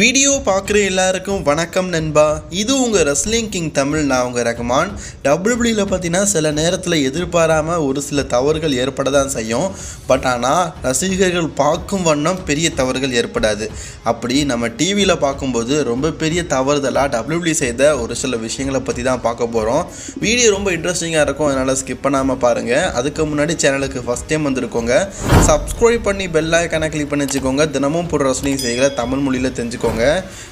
Video பார்க்குற எல்லாருக்கும் வணக்கம் நண்பா. இது உங்கள் ரெஸ்லிங் கிங் தமிழ் நான் உங்கள் ரகுமான். டபிள்யூபிள்யூவில் பார்த்தீங்கன்னா சில நேரத்தில் எதிர்பாராமல் ஒரு சில தவறுகள் ஏற்பட தான் செய்யும். பட் ஆனால் ரசிகர்கள் பார்க்கும் வண்ணம் பெரிய தவறுகள் ஏற்படாது. அப்படி நம்ம டிவியில் பார்க்கும்போது ரொம்ப பெரிய தவறுதலாக டபிள்யூபிள்யூ செய்த ஒரு சில விஷயங்களை பற்றி தான் பார்க்க போகிறோம் வீடியோ ரொம்ப இன்ட்ரெஸ்டிங்காக இருக்கும் அதனால் ஸ்கிப் பண்ணாமல் பாருங்கள் அதுக்கு முன்னாடி சேனலுக்கு ஃபஸ்ட் டைம் வந்திருக்கோங்க. சப்ஸ்கிரைப் பண்ணி பெல் ஐக்கானை கிளிக் பண்ணி வச்சுக்கோங்க. தினமும் போடுற ரெஸ்லிங் செய்கிற தமிழ் மொழியில் தெரிஞ்சுக்கோங்க.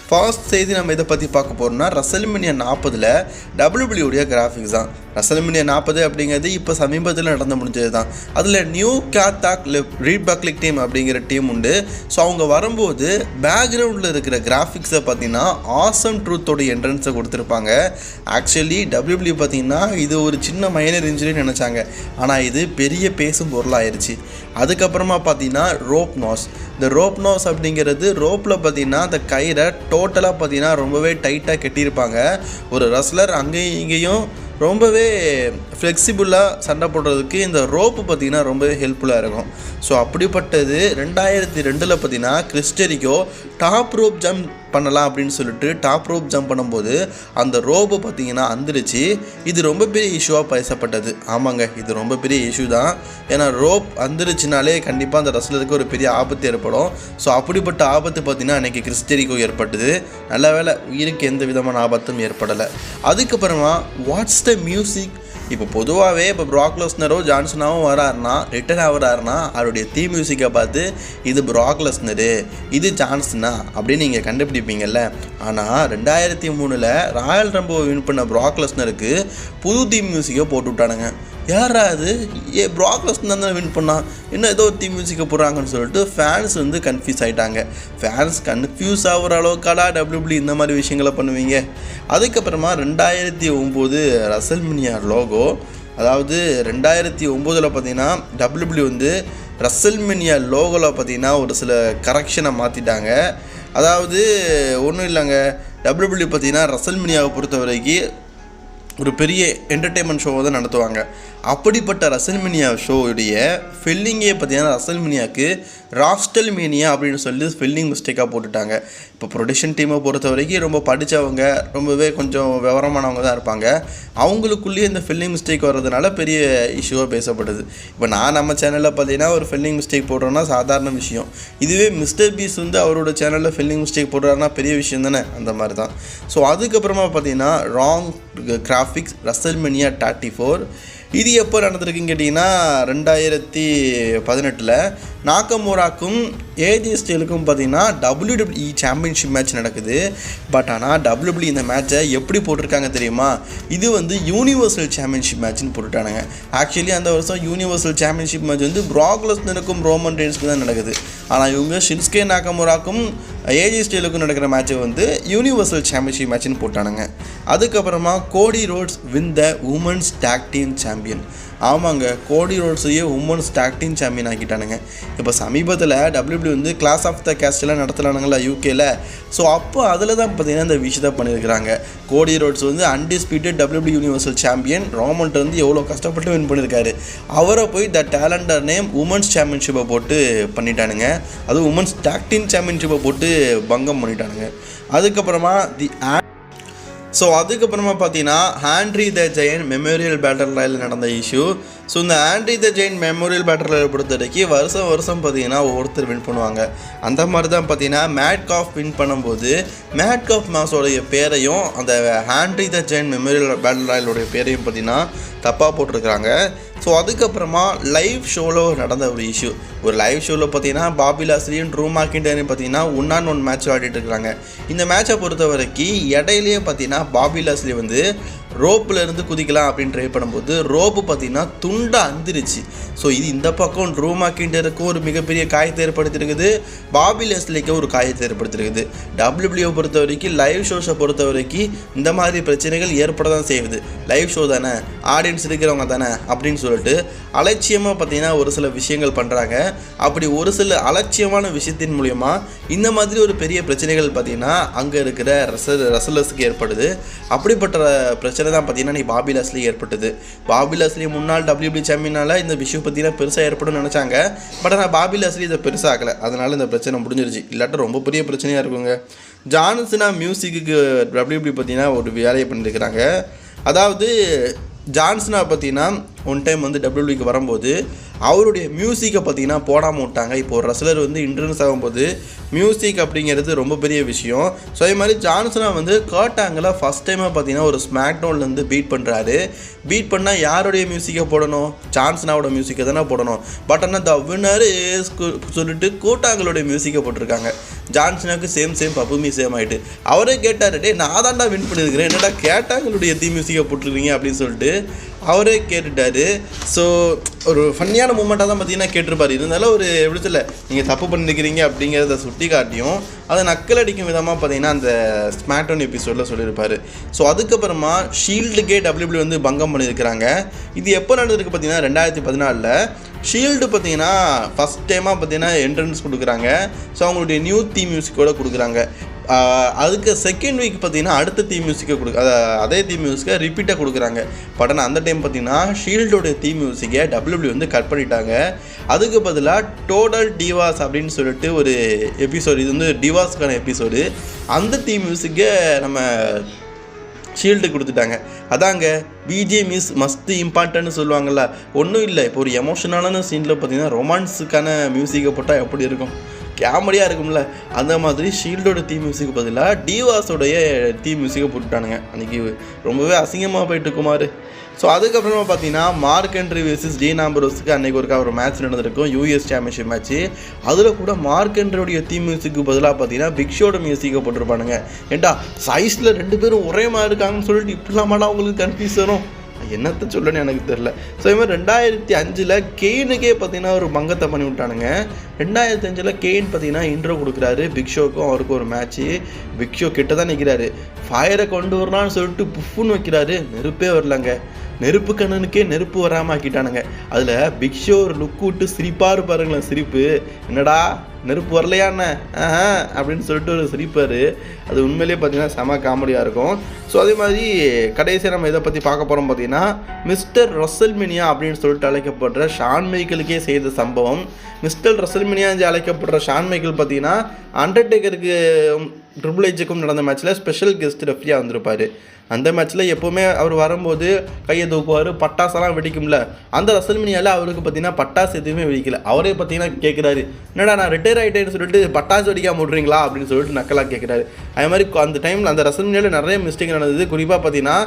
ஃபர்ஸ்ட் செய்தி நம்ம இதை பற்றி பார்க்க போகிறோம்னா ரசல்மினியா நாற்பதில் டபிள்யூபிள்யூடைய கிராஃபிக்ஸ் தான். ரசல்மினியா நாற்பது அப்படிங்கிறது இப்போ சமீபத்தில் நடந்து முடிஞ்சது தான் அதில் நியூ கேத்தாக் ரீட் பக்லிக் டீம் அப்படிங்கிற டீம் உண்டு. ஸோ அவங்க வரும்போது பேக்ரவுண்டில் இருக்கிற கிராஃபிக்ஸை பார்த்தீங்கன்னா ஆசம் ட்ரூத்தோட என்ட்ரன்ஸை கொடுத்துருப்பாங்க. ஆக்சுவலி டபிள்யூபிள்யூ பார்த்தீங்கன்னா இது ஒரு சின்ன மைனர் இன்ஜுரின்னு நினச்சாங்க. ஆனால் இது பெரிய பேசும் பொருளாயிருச்சு. அதுக்கப்புறமா பார்த்தீங்கன்னா ரோப் நாஸ் இந்த ரோப் நாஸ் அப்படிங்கிறது ரோப்பில் பார்த்தீங்கன்னா அந்த கயிறை டோட்டலாக பார்த்தீங்கன்னா ரொம்பவே டைட்டாக கட்டியிருப்பாங்க. ஒரு ரஸ்லர் அங்கேயும் இங்கேயும் ரொம்பவே ஃப்ளெக்சிபிளாக சண்டை போடுறதுக்கு இந்த ரோப்பு பார்த்திங்கன்னா ரொம்பவே ஹெல்ப்ஃபுல்லாக இருக்கும். ஸோ அப்படிப்பட்டது ரெண்டாயிரத்தி ரெண்டில் பார்த்தீங்கன்னா கிறிஸ்டரிக்கோ டாப் ரோப் ஜம்ப் பண்ணலாம் அப்படின்னு சொல்லிட்டு டாப் ரோப் ஜம்ப் பண்ணும்போது அந்த ரோப்பு பார்த்தீங்கன்னா அந்துருச்சு. இது ரொம்ப பெரிய இஷ்யூவாக பேசப்பட்டது ஆமாங்க இது ரொம்ப பெரிய இஷ்யூ தான். ஏன்னா ரோப் அந்துருச்சுனாலே கண்டிப்பாக அந்த ரசலருக்கு ஒரு பெரிய ஆபத்து ஏற்படும். ஸோ அப்படிப்பட்ட ஆபத்து பார்த்தீங்கன்னா அன்றைக்கி கிறிஸ்டரிக்கோ ஏற்பட்டது. நல்ல வேலை உயிருக்கு எந்த விதமான ஆபத்தும் ஏற்படலை. அதுக்கப்புறமா வாட்ஸ் த மியூசிக் இப்போ பொதுவாகவே இப்போ ப்ராக்லஸ்னரோ ஜான்சனாவும் வராருனா ரிட்டர்ன் ஆகிறாருனா அவருடைய தீ மியூசிக்கை பார்த்து இது ப்ராக்லஸ்னரு இது ஜான்சனா அப்படின்னு நீங்கள் கண்டுபிடிப்பீங்கல்ல. ஆனால் ரெண்டாயிரத்தி மூணில் ராயல் ரம்போ வின் பண்ண ப்ராக்லஸ்னருக்கு புது தீம் மியூசிக்கை போட்டு விட்டானுங்க. யாரா அது? ஏ ப்ராக்லஸ்னர் தான் வின் பண்ணான் இன்னும் ஏதோ தீம் மியூசிக்கை போடுறாங்கன்னு சொல்லிட்டு ஃபேன்ஸ் வந்து கன்ஃபியூஸ் ஆகிட்டாங்க ஃபேன்ஸ் கன்ஃபியூஸ் ஆகிற அளவுக்காடா டபிள்யூபிள்யூ இந்த மாதிரி விஷயங்களை பண்ணுவீங்க? அதுக்கப்புறமா ரெண்டாயிரத்தி ஒம்பது ரசல்மினியா லோகோ அதாவது ரெண்டாயிரத்தி ஒம்போதில் பார்த்தீங்கன்னா டபிள்யூபிள்யூ வந்து ரசல்மினியா லோகோவில் பார்த்தீங்கன்னா ஒரு சில கரெக்ஷனை மாற்றிட்டாங்க அதாவது ஒன்றும் இல்லைங்க. டபிள்யூபிள்யூ பார்த்தீங்கன்னா ரசல்மினியாவை பொறுத்த வரைக்கும் ஒரு பெரிய என்டர்டெயின்மெண்ட் ஷோவை தான் நடத்துவாங்க. அப்படிப்பட்ட ரசல்மினியா ஷோவுடைய ஃபில்லிங்கே பார்த்தீங்கன்னா ரசல்மினியாவுக்கு ராஸ்டல் மீனியா அப்படின்னு சொல்லி ஸ்பெல்லிங் மிஸ்டேக்காக போட்டுட்டாங்க. இப்போ ப்ரொடக்ஷன் டீமை பொறுத்த வரைக்கும் ரொம்ப படித்தவங்க ரொம்பவே கொஞ்சம் விவரமானவங்க தான் இருப்பாங்க. அவங்களுக்குள்ளேயே இந்த ஃபில்லிங் மிஸ்டேக் வர்றதுனால பெரிய இஷ்யூவாக பேசப்படுது. இப்போ நான் நம்ம சேனலில் பார்த்தீங்கன்னா ஒரு ஃபில்லிங் மிஸ்டேக் போடுறோன்னா சாதாரண விஷயம். இதுவே மிஸ்டர் பீஸ் வந்து அவரோட சேனலில் ஃபில்லிங் மிஸ்டேக் போடுறாருன்னா பெரிய விஷயம் தானே? அந்த மாதிரி தான். ஸோ அதுக்கப்புறமா பார்த்தீங்கன்னா ராங் கிராஃப்ட் graphics WrestleMania 34 இது எப்போ நடந்திருக்குன்னு கேட்டிங்கன்னா ரெண்டாயிரத்தி பதினெட்டில் நாக்கமோராக்கும் ஏஜி ஸ்டீலுக்கும் பார்த்தீங்கன்னா டபிள்யூடபிள்யூஇ சாம்பியன்ஷிப் மேட்ச் நடக்குது. பட் ஆனால் டபிள்யூபிள்இ இந்த மேட்சை எப்படி போட்டிருக்காங்க தெரியுமா? இது வந்து யூனிவர்சல் சாம்பியன்ஷிப் மேட்ச்னு போட்டுட்டானுங்க. ஆக்சுவலி அந்த வருஷம் யூனிவர்சல் சாம்பியன்ஷிப் மேட்ச் வந்து ப்ராக்லஸ்னருக்கும் ரோமன் ரெயின்ஸ்க்கு தான் நடக்குது. ஆனால் இவங்க ஷின்ஸ்கே நாக்கமுராக்கும் ஏஜிஎஸ்டிலுக்கும் நடக்கிற மேட்ச்சை வந்து யூனிவர்சல் சாம்பியன்ஷிப் மேட்ச்னு போட்டானுங்க. அதுக்கப்புறமா Cody Rhodes win the women's tag team champion champion ஆமாங்க கோடி ரோட்ஸையே உமன்ஸ் டாக் டீம் சாம்பியன் ஆக்கிட்டானுங்க. இப்போ சமீபத்தில் டபிள்யூபிள்யூ வந்து கிளாஸ் ஆஃப் த கேஸ்ட்லாம் நடத்துனானுங்களா யூகேல ஸோ அப்போ அதில் தான் பார்த்தீங்கன்னா இந்த விஷயத்தை பண்ணியிருக்கிறாங்க கோடி ரோட்ஸ் வந்து அன்டிஸ்பியூட்டட் டபிள்யூபிள்யூ யூனிவர்சல் சாம்பியன் ரோமன்ட்டு வந்து எவ்வளோ கஷ்டப்பட்டு வின் பண்ணியிருக்காரு அவரை போய் த டேலண்டர் நேம் உமன்ஸ் சாம்பியன்ஷிப்பை போட்டு பண்ணிட்டானுங்க. அதுவும் உமன்ஸ் டாக்டின் சாம்பியன்ஷிப்பை போட்டு பங்கம் பண்ணிட்டானுங்க. அதுக்கப்புறமா தி ஸோ அதுக்கப்புறமா பார்த்தீங்கன்னா Andre the Giant memorial battle royal நடந்த இஷ்யூ ஸோ இந்த Andre the Giant memorial battle royal பொறுத்த வரைக்கும் வருஷம் வருஷம் பார்த்தீங்கன்னா ஒவ்வொருத்தர் வின் பண்ணுவாங்க. அந்த மாதிரி தான் பார்த்தீங்கன்னா மேட் காஃப் வின் பண்ணும்போது மேட் காஃப் மாஸோடைய பேரையும் அந்த Andre the Giant memorial battle ராயலுடைய பேரையும் பார்த்தீங்கன்னா தப்பாக போட்டிருக்கிறாங்க. ஸோ அதுக்கப்புறமா லைவ் ஷோவில் நடந்த ஒரு இஷ்யூ ஒரு லைவ் ஷோவில் பார்த்தீங்கன்னா பாபி லாஸ்லியும் ட்ரூ மார்க்கின்டர்னு பார்த்தீங்கன்னா ஒன் ஆன் ஒன் மேட்ச் ஆடிட்டு இருக்காங்க. இந்த மேட்சை பொறுத்த வரைக்கும் இடையிலேயே பார்த்தீங்கன்னா பாபி லாஸ்லி வந்து ரோப்பில் இருந்து குதிக்கலாம் அப்படின்னு ட்ரை பண்ணும்போது ரோப்பு பார்த்தீங்கன்னா துண்டாக அந்திருச்சு. ஸோ இது இந்த பக்கம் ட்ரூ மார்க்கின்டருக்கும் ஒரு மிகப்பெரிய காயத்தை ஏற்படுத்தியிருக்குது. பாபி லெஸ்லிக்கும் ஒரு காயத்தை ஏற்படுத்தியிருக்குது. டபிள்யூபிள்யூ பொறுத்த வரைக்கும் லைவ் ஷோஸை பொறுத்த வரைக்கும் இந்த மாதிரி பிரச்சனைகள் ஏற்பட தான் செய்யுது. லைவ் ஷோ தானே ஆடியன்ஸ் இருக்கிறவங்க தானே அப்படின்னு சொல்லிட்டு அலட்சியமாக பார்த்தீங்கன்னா ஒரு சில விஷயங்கள் பண்ணுறாங்க அப்படி ஒரு சில அலட்சியமான விஷயத்தின் மூலயமா இந்த மாதிரி ஒரு பெரிய பிரச்சனைகள் பார்த்தீங்கன்னா அங்கே இருக்கிற ரச ரசலர்ஸுக்கு ஏற்படுது. அப்படிப்பட்ட பிரச்சனை தான் பார்த்தீங்கன்னா நீ பாபி லாஸ்லி ஏற்பட்டது. பாபி லாஸ்லி முன்னாள் டபிள்யூபி சாம்பியனால் இந்த விஷயம் பார்த்தீங்கன்னா பெருசாக ஏற்படும்னு நினச்சாங்க. பட் ஆனால் பாபி லாஸ்லி இதை பெருசாகலை அதனால் இந்த பிரச்சனை முடிஞ்சிருச்சு. இல்லாட்ட ரொம்ப பெரிய பிரச்சனையாக இருக்குங்க. ஜான்சனா மியூசிக்கு டபிள்யூபி பார்த்தீங்கன்னா ஒரு வேலையை பண்ணியிருக்கிறாங்க அதாவது ஜான்சனா பார்த்தீங்கன்னா ஒன் டைம் வந்து டபிள்யூபிக்கு வரும்போது அவருடைய மியூசிக்கை பார்த்தீங்கன்னா போடாமல் விட்டாங்க. இப்போ ஒரு ரசலர் வந்து இன்ட்ரன்ஸ் ஆகும்போது மியூசிக் அப்படிங்கிறது ரொம்ப பெரிய விஷயம். ஸோ அதே மாதிரி ஜான்சனா வந்து கர்டாங்கில் ஃபஸ்ட் டைமாக பார்த்தீங்கன்னா ஒரு ஸ்மாக் டவுன்லேருந்து பீட் பண்ணுறாரு பீட் பண்ணால் யாருடைய மியூசிக்கை போடணும்? ஜான்சனாவோட மியூசிக்கை தானே போடணும். பட் ஆனால் த வின்னர் சொல்லிட்டு கோட்டாங்களுடைய மியூசிக்கை போட்டிருக்காங்க. ஜான்சனாவுக்கு சேம் சேம் பப்புமி சேம் ஆகிட்டு அவரே கேட்டார் டே நான் தான்டா வின் பண்ணியிருக்கிறேன். என்னடா கேட்டாங்களுடைய தீ மியூசிக்கை போட்டிருக்கீங்க அப்படின்னு சொல்லிட்டு அவரே கேட்டுட்டாரு. ஸோ ஒரு ஃபன்னியான மூமெண்ட்டாக தான் பார்த்தீங்கன்னா கேட்டிருப்பார். இருந்தாலும் ஒரு எப்படி நீங்கள் தப்பு பண்ணிருக்கிறீங்க அப்படிங்கிறத சுட்டி காட்டியும் அதை நக்கல் அடிக்கும் விதமாக பார்த்தீங்கன்னா அந்த ஸ்மாக்டவுன் எபிசோடில் சொல்லியிருப்பார். ஸோ அதுக்கப்புறமா ஷீல்டுக்கே டபிள்யூபிள்யூ வந்து பங்கம் பண்ணியிருக்கிறாங்க. இது எப்போ நடந்திருக்கு பார்த்தீங்கன்னா ரெண்டாயிரத்தி பதினாலில். ஷீல்டு பார்த்தீங்கன்னா ஃபஸ்ட் டைமாக பார்த்தீங்கன்னா என்ட்ரன்ஸ் கொடுக்குறாங்க. ஸோ அவங்களுடைய நியூ தீ மியூசிக்கோடு கொடுக்குறாங்க. அதுக்கு செகண்ட் வீக் பார்த்தீங்கன்னா அடுத்த தீம் மியூசிக்கை கொடுக்க அத- அதே தீம் மியூசிக்கை ரிப்பீட்டாக கொடுக்குறாங்க. பட் ஆனால் அந்த டைம் பார்த்தீங்கன்னா ஷீல்டோடைய தீம் மியூசிக்கை டபிள்யூபிள்யூ வந்து கட் பண்ணிட்டாங்க. அதுக்கு பதிலாக டோட்டல் டிவாஸ் அப்படின்னு சொல்லிட்டு ஒரு எபிசோடு இது வந்து டிவாஸ்க்கான எபிசோடு அந்த தீம் மியூசிக்கை நம்ம ஷீல்டு கொடுத்துட்டாங்க. அதாங்க பிஜிஎம் இஸ் மஸ்ட் இம்பார்ட்டன்ட்னு சொல்லுவாங்கள்ல ஒன்றும் இல்லை இப்போ ஒரு எமோஷனலான சீனில் பார்த்தீங்கன்னா ரொமான்ஸுக்கான மியூசிக்கை போட்டால் எப்படி இருக்கும்? கேமரியாக இருக்கும்ல. அந்த மாதிரி ஷீல்டோட தீம் மியூசிக்கு பதிலாக டிவாஸோடைய தீம் மியூசிக்கை போட்டுட்டானுங்க அன்றைக்கி ரொம்பவே அசிங்கமாக போயிட்டு குமார் ஸோ அதுக்கப்புறமா பார்த்தீங்கன்னா மார்க் அண்ட்ரி வேர்சஸ் டி நாம்பரோஸுக்கு அன்றைக்கி ஒருக்கா ஒரு மேட்ச் நடந்திருக்கும். யூஎஸ் சாம்பியன்ஷிப் மேட்ச்சு அதில் கூட மார்க் அண்ட்ரியோடைய தீம் மியூசிக்கு பதிலாக பார்த்தீங்கன்னா பிக்ஷோட மியூசிக்கை போட்டிருப்பானுங்க. ஏண்டா சைஸில் ரெண்டு பேரும் ஒரே மாதிரி இருக்காங்கன்னு சொல்லிட்டு இப்படிலாமாடா உங்களுக்கு கன்ஃபியூஸ் வரும்? என்னத்த சொல்லணும்னு எனக்கு தெரில ஸோ இது மாதிரி ரெண்டாயிரத்தி அஞ்சில் கெயினுக்கே பார்த்தீங்கன்னா ஒரு மங்கத்தை பண்ணி விட்டானுங்க. ரெண்டாயிரத்தி அஞ்சில் கெயின் பார்த்தீங்கன்னா இன்ட்ரோ கொடுக்குறாரு. பிக் ஷோக்கும் அவருக்கும் ஒரு மேட்ச்சு பிக் ஷோ கிட்ட தான் நிற்கிறாரு ஃபயரை கொண்டு வரலான்னு சொல்லிட்டு புஃப்னு வைக்கிறாரு. நெருப்பே வரலங்க. நெருப்பு கண்ணனுக்கே நெருப்பு வராமல் ஆக்கிட்டானுங்க. அதில் பிக் ஷோ ஒரு லுக் விட்டு சிரிப்பாக இருப்பாருங்களேன் சிரிப்பு. என்னடா? நெருப்பு வரலையாண்ணே ஆஹா அப்படின்னு சொல்லிட்டு ஒரு சிரிப்பார். அது உண்மையிலேயே பார்த்தீங்கன்னா செம காமெடியாக இருக்கும். ஸோ அதே மாதிரி கடைசியாக நம்ம இதை பற்றி பார்க்க போகிறோம் பார்த்தீங்கன்னா மிஸ்டர் ரசல்மினியா அப்படின்னு சொல்லிட்டு அழைக்கப்படுற ஷான் மைக்கிளுக்கே செய்த சம்பவம். மிஸ்டர் ரசல்மினியா என்று அழைக்கப்படுற ஷான் மைக்கிள் பார்த்தீங்கன்னா அண்டர்டேக்கருக்கு ட்ரிபிள் ஏஜுக்கும் நடந்த மேட்ச்சில் ஸ்பெஷல் கெஸ்ட் ரெஃப்ரியாக வந்திருப்பார். அந்த மேட்ச்சில் எப்போவுமே அவர் வரும்போது கையை தூக்குவார் பட்டாசெல்லாம் வெடிக்கும்ல. அந்த ரசல்மினியால் அவருக்கு பார்த்தீங்கன்னா பட்டாசு எதுவுமே வெடிக்கல. அவரே பார்த்தீங்கன்னா கேட்குறாரு என்னடா நான் ரிட்டையர் ஆகிட்டேன்னு சொல்லிட்டு பட்டாசு வெடிக்காம விட்றீங்களா? அப்படின்னு சொல்லிட்டு நக்கலாக கேட்குறாரு அதே மாதிரி அந்த டைமில் அந்த ரசல்மினியாவில் நிறைய மிஸ்டேக் நடந்தது. குறிப்பாக பார்த்தீங்கன்னா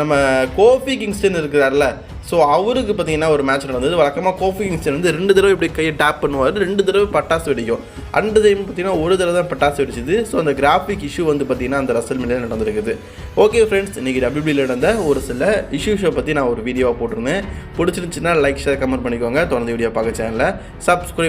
நம்ம கோஃபி கிங்ஸ்டன் இருக்கிறார்ல ஸோ அவருக்கு பார்த்தீங்கன்னா ஒரு மேட்ச் நடந்தது. வழக்கமாக கோஃபி கிங்ஸ்டன் வந்து ரெண்டு தடவை இப்படி கையை டேப் பண்ணுவார். ரெண்டு தடவை பட்டாசு வெடிக்கும். அந்த டைம் பார்த்தீங்கன்னா ஒரு தடவை தான் பட்டாசு வெடிச்சிது. ஸோ அந்த கிராஃபிக் இஷ்யூ வந்து பார்த்தீங்கன்னா அந்த ரசல் மீடியா நடந்திருக்குது. ஓகே ஃப்ரெண்ட்ஸ் இன்றைக்கி டபிள்யூபியில் நடந்த ஒரு சில இஷ்யூஸை பற்றி நான் ஒரு வீடியோவாக போட்டிருந்தேன். பிடிச்சிருந்துச்சுன்னா லைக் ஷேர் கமெண்ட் பண்ணிக்கோங்க. தொடர்ந்து வீடியோ பார்க்க சேனலில் சப்ஸ்கிரைப்